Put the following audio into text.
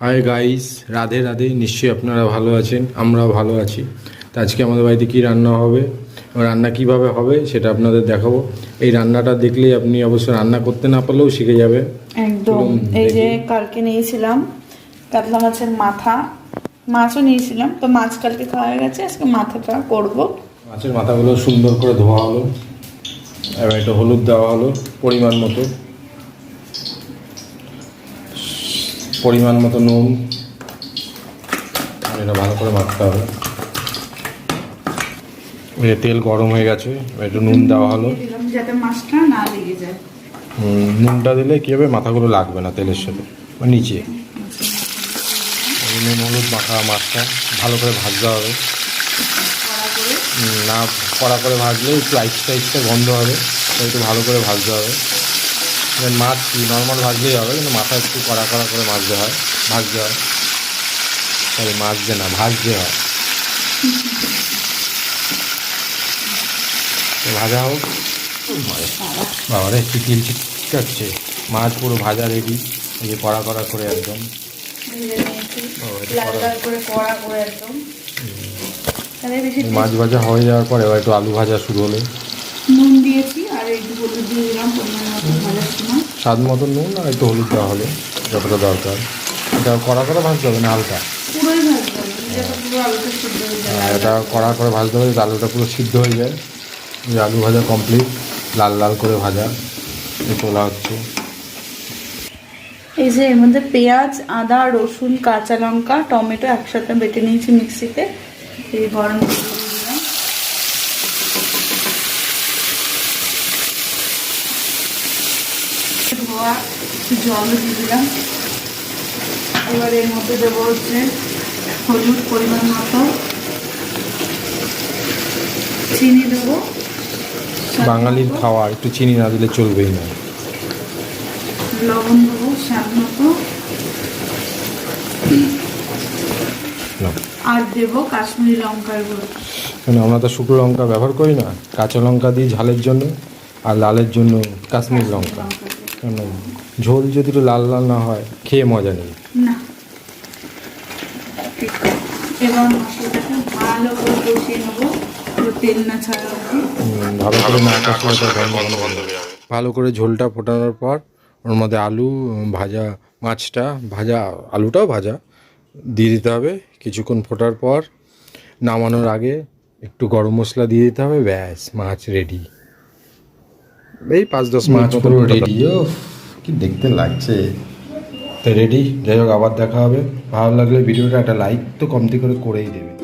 Hi guys Radhe Radhe নিশ্চয়ই আপনারা ভালো আছেন আমরাও ভালো আছি। তো আজকে আমাদের বাড়িতে কী রান্না হবে রান্না কীভাবে হবে সেটা আপনাদের দেখাবো। এই রান্নাটা দেখলেই আপনি অবশ্য রান্না করতে না পারলেও শিখে যাবে একদম এই যে কালকে নিয়েছিলাম কাতলা মাছের মাথা মাছও নিয়েছিলাম তো মাছ কালকে খাওয়া হয়ে গেছে আজকে মাথাটা করব। মাছের মাথাগুলো সুন্দর করে ধোয়া হলো এবার একটু হলুদ দেওয়া হলো পরিমাণ মতো। পরিমাণ মতো নুন। এটা ভালো করে মাখতে হবে। এই তেল গরম হয়ে গেছে এবার একটু নুন দেওয়া হলো। যাতে মাছটা না লেগে যায়। নুনটা দিলে কী হবে মাথাগুলো লাগবে না তেলের সাথে নিচে। এই নুন হলুদ মাখা মাছটা ভালো করে ভাজতে হবে। না কড়া করে ভাজলে একটু আইসটা আইসটা গন্ধ হবে একটু ভালো করে ভাজতে হবে। মাছ কি? নর্মাল ভাজলেই হবে কিন্তু মাথা একটু কড়া কড়া করে ভাজতে হয় ভাজতে হয়। সরি মাছতে না ভাজতে হয়। ভাজা হোক। বাবারে চিকিল চিকাচ্ছে মাছ পুরো ভাজা রেডি এই যে কড়া কড়া করে একদম। মাছ ভাজা হয়ে যাওয়ার পরে একটু আলু ভাজা শুরু হলে। নুন দিয়েছি। একটু হলুদ দিয়ে দিলাম পরিমাণ মতো ভাজার সময় স্বাদ মতো নুন আর একটু হলুদ দেওয়া হলো যতটা দরকার। এটা কড়া করে ভাজতে হবে না হালকা? পুরোই ভাজতে হবে পুরো আলুটা সিদ্ধ হয়ে এটা কড়া করে ভাজতে হবে আলুটা পুরো সিদ্ধ হয়ে যায়। এই আলু ভাজা কমপ্লিট লাল লাল করে ভাজা। তোলা হচ্ছে। এই যে এর মধ্যে পেঁয়াজ আদা রসুন কাঁচা লঙ্কা টমেটো একসাথে বেটে নিয়েছি মিক্সিতে। এই গরম দিয়ে দিলাম জলও দিয়ে দিলাম। এবার এর মধ্যে দেবো হচ্ছে হলুদ পরিমাণ মতো। চিনি দেবো। বাঙালির। খাওয়া একটু চিনি না দিলে চলবেই না। লবণ দেবো স্বাদ মতো। আর দেবো কাশ্মীরি লঙ্কার গুঁড়ো। কারণ আমরা তো শুকনো লঙ্কা ব্যবহার করি না। কাঁচা লঙ্কা দিই ঝালের জন্য আর লালের জন্য কাশ্মীর লঙ্কা। কেন ঝোল যদি একটু লাল লাল না হয় খেয়ে মজা নেই। না। এবার মশলাটাকে ভালো করে কষিয়ে নেব তেল না ছাড়া ভালো করে না কষলে ওটা গন্ধ গন্ধ বেরোবে। ভালো করে ঝোলটা ফোটানোর পর ওর মধ্যে আলু ভাজা মাছটা ভাজা আলুটাও ভাজা দিয়ে দিতে হবে। কিছুক্ষণ ফোটার পর নামানোর আগে একটু গরম মশলা দিয়ে দিতে হবে ব্যাস মাছ রেডি এই পাঁচ দশ মাছ পুরো রেডি কি দেখতে লাগছে? তো রেডি? যাই হোক আবার দেখা হবে। ভালো লাগলে ভিডিওটা একটা লাইক তো কমতি করে করেই দেবে।